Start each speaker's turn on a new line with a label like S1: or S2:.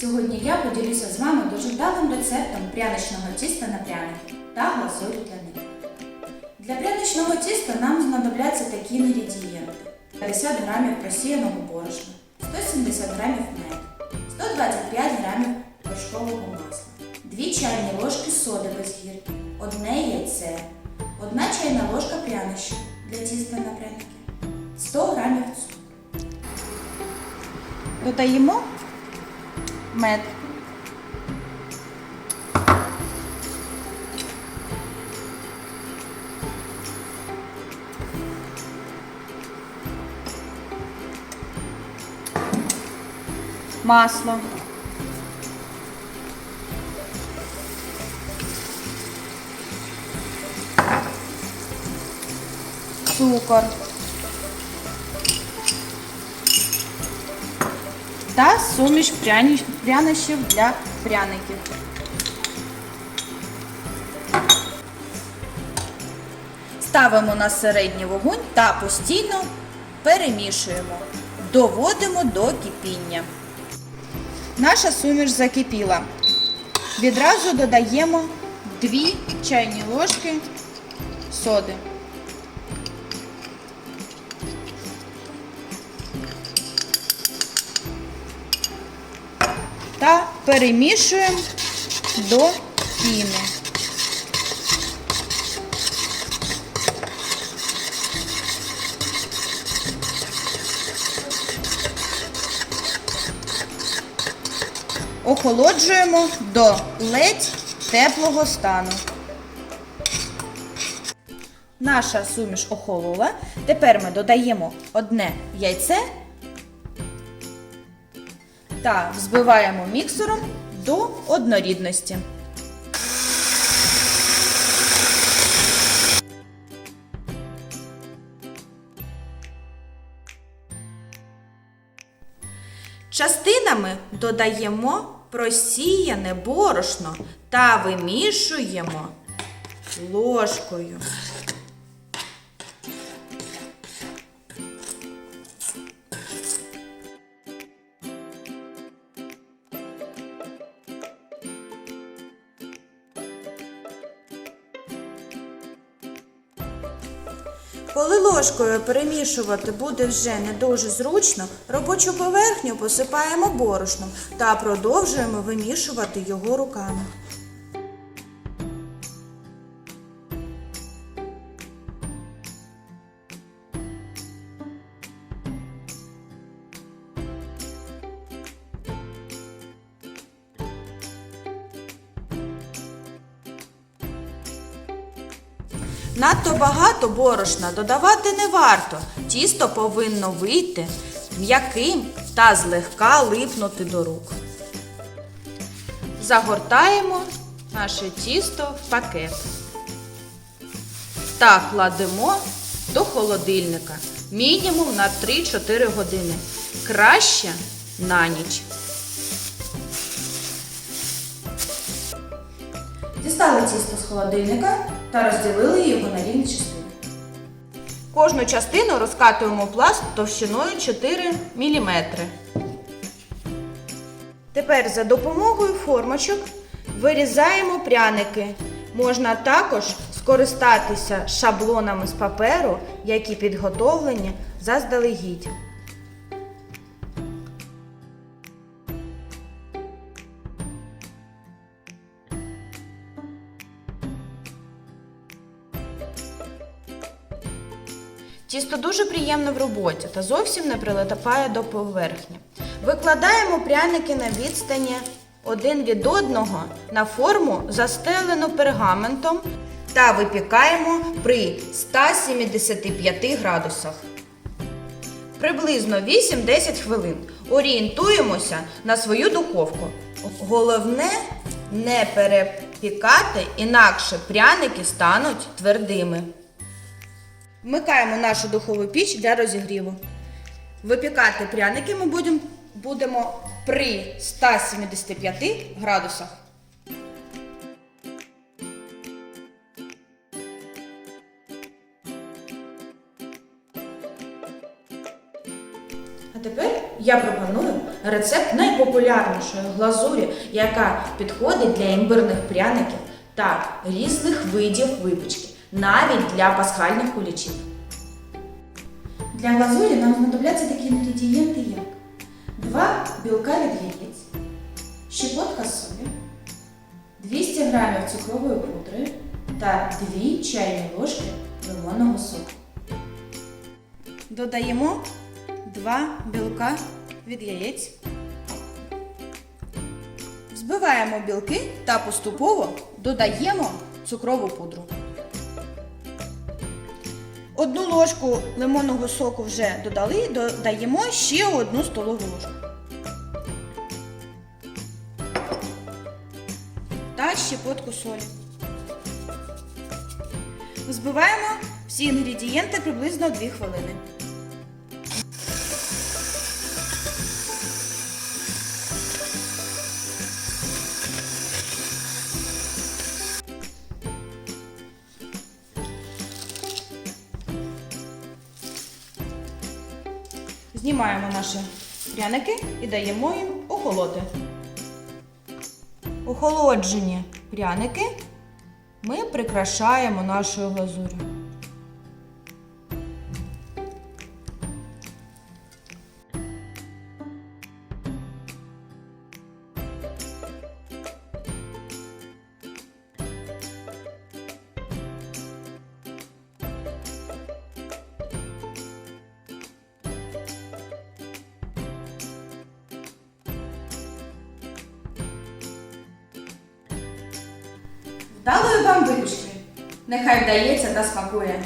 S1: Сьогодні я поділюся з вами дуже вдалим рецептом пряничного тіста на пряники та глазурі для них. Для пряничного тіста нам знадобляться такі інгредієнти: 50 грамів просіяного борошна, 170 грамів меду, 125 грамів вершкового масла, 2 чайні ложки соди без гірки, одне яйце, 1 чайна ложка прянощів для тіста на пряники, 100 грамів цукру. Додаємо мед. Масло. Цукор. та суміш пряні- прянощів для пряників. Ставимо на середній вогонь та постійно перемішуємо. Доводимо до кипіння. Наша суміш закипіла. Відразу додаємо 2 чайні ложки соди. Та перемішуємо до піни. Охолоджуємо до ледь теплого стану. Наша суміш охолола. Тепер ми додаємо одне яйце та взбиваємо міксером до однорідності. Частинами додаємо просіяне борошно та вимішуємо ложкою. Коли ложкою перемішувати буде вже не дуже зручно, робочу поверхню посипаємо борошном та продовжуємо вимішувати його руками. Надто багато борошна додавати не варто. Тісто повинно вийти м'яким та злегка липнути до рук. Загортаємо наше тісто в пакет та кладемо до холодильника мінімум на 3-4 години. Краще на ніч. Дістали тісто з холодильника та розділили його на рівні частини. Кожну частину розкатуємо пласт товщиною 4 мм. Тепер за допомогою формочок вирізаємо пряники. Можна також скористатися шаблонами з паперу, які підготовлені заздалегідь. Тісто дуже приємне в роботі та зовсім не прилипає до поверхні. Викладаємо пряники на відстані один від одного на форму, застелену пергаментом та випікаємо при 175 градусах. Приблизно 8-10 хвилин. Орієнтуємося на свою духовку. Головне не перепікати, інакше пряники стануть твердими. Вмикаємо нашу духову піч для розігріву. Випікати пряники ми будемо, при 175 градусах. А тепер я пропоную рецепт найпопулярнішої глазурі, яка підходить для імбирних пряників та різних видів випічки, навіть для пасхальних кулічів. Для глазурі нам знадобляться такі інгредієнти, як 2 білка від яєць, щепотка солі, 200 г цукрової пудри та 2 чайні ложки лимонного соку. Додаємо 2 білка від яєць. Взбиваємо білки та поступово додаємо цукрову пудру. Одну ложку лимонного соку вже додали, додаємо ще одну столову ложку. Та щепотку солі. Взбиваємо всі інгредієнти приблизно 2 хвилини. Знімаємо наші пряники і даємо їм охолоти. Охолоджені пряники ми прикрашаємо нашою глазур'ю. Вдалої вам випічки! Нехай вдається та смакує!